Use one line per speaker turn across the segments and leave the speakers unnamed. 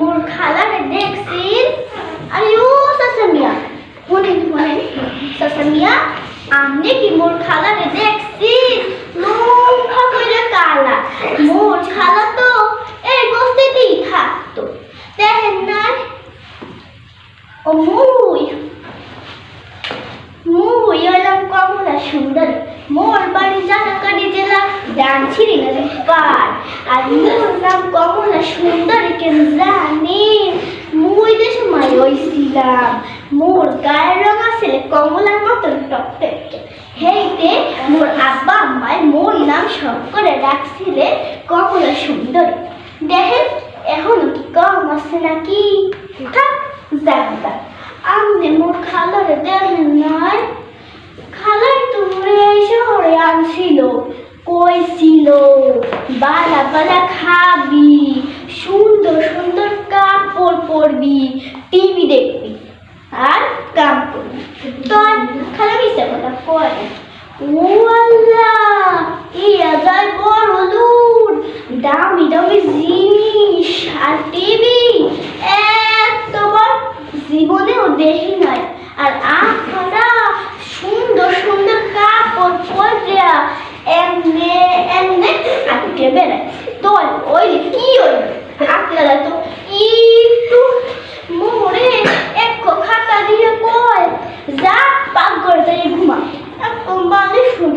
মোর খালারে দেখছি। আরে ও সাসামিয়া বলেন বলেন সাসামিয়া আমনে কি মোর খালারে দেখছি? লম্বা কইরা কালা মোর খালা তো এই বস্তিতেই থাকতো। দেখেন না ও মুই পার? আর মোর নাম কমলা সুন্দরী কেন জানি? মুই দেশে মাই হইছিলাম, মোর গায়ের রং আছে কমলার মতন টকটকে। হেইতে মোর আব্বা আম্মায় মোর নাম সব করে রাখছিলে কমলা সুন্দরী। দেখেন এখনও কি কম আছে নাকি? থাক যাক আমনে মোর খালারে দেখেন নাই। খালাই তোমরে এই শহরে আনছিল। বালা বালা খাবি, সুন্দর সুন্দর কাপড় পরবি, টিভি দেখবি আর কাম করবি। তোর বড় লুট দামি দামি জিনিস আর টিভি। এত জীবনেও দেখি নাই। আর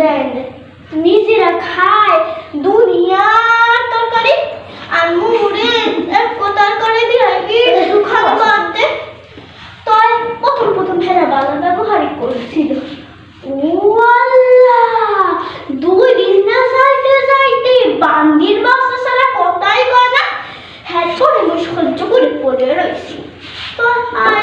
দেন। নিজেরা খায় দুনিয়া তরকারি আর মুড়ে তরকারি দিয়ে কি শুকানো তাই প্রথম প্রথম ভেড়া বাংলা ব্যবহারই করছিল। দুই দিন না যাইতে যাইতে বান্দির বাসা ছাড়া কথাই কয় না। হ্যাঁ সরে সহ্য করে পড়ে রয়েছি তো আর